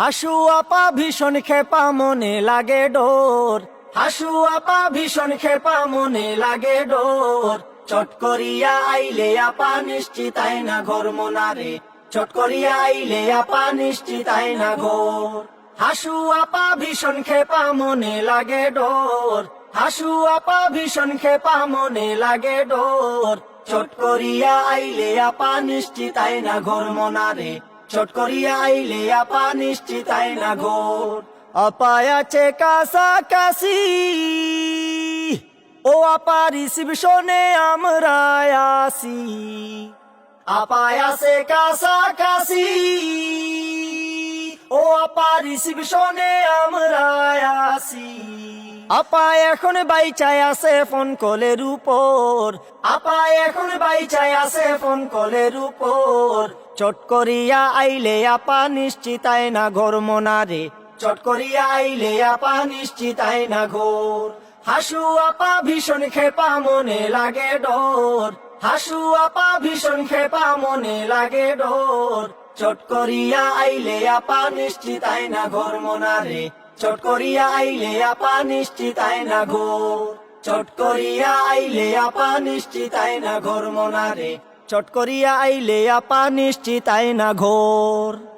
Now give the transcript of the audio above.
হাসু আপা ভীষণ খেপা, মনে লাগে ডোর। হাসু আপা ভীষণ খেপা, মনে লাগে ডোর। চট করিয়া আইলে আপা নিশ্চিত না ঘর মোনারে। চট করিয়া আইলে আপা নিশ্চিত না ঘর। হাসু আপা ভীষণ খেপা, মনে লাগে ডোর। হাসু আপা ভীষণ খেপা, মনে লাগে ডোর। চট করিয়া আইলে আপা নিশ্চিত না ঘর মোনারে। চট করিয়া আইলে আপা নিশ্চিত আই না ঘোর। আপায় আছে কাছাকাছি। ও আপা রিসিপশনে আমরা আসি আপায় আছে কাছাকাছি। ও আপা রিসিপশনে আমরা আসি আপা এখন বাইচায় আছে ফোন কলের উপর। আপা এখন বাইচায় আছে ফোন কলের উপর। চট করিয়া আইলে আপা নিশ্চিতায় না ঘর মোনারে। চট করিয়া আইলে আপা নিশ্চিতায় না ঘোর। হাসু আপা ভীষণ খেপা মনে লাগে ডোর। হাসু আপা ভীষণ খেপা মনে লাগে ডোর। চট করিয়া আইলে আপা নিশ্চিতায় না ঘর মোনারে। চট করিয়া আইলে আপা নিশ্চিতায় না ঘোর। চট করিয়া আইলে আপা নিশ্চিতায় না ঘর মোনারে। চট করিয়া আইলে আপা নিশ্চিত না ঘোর।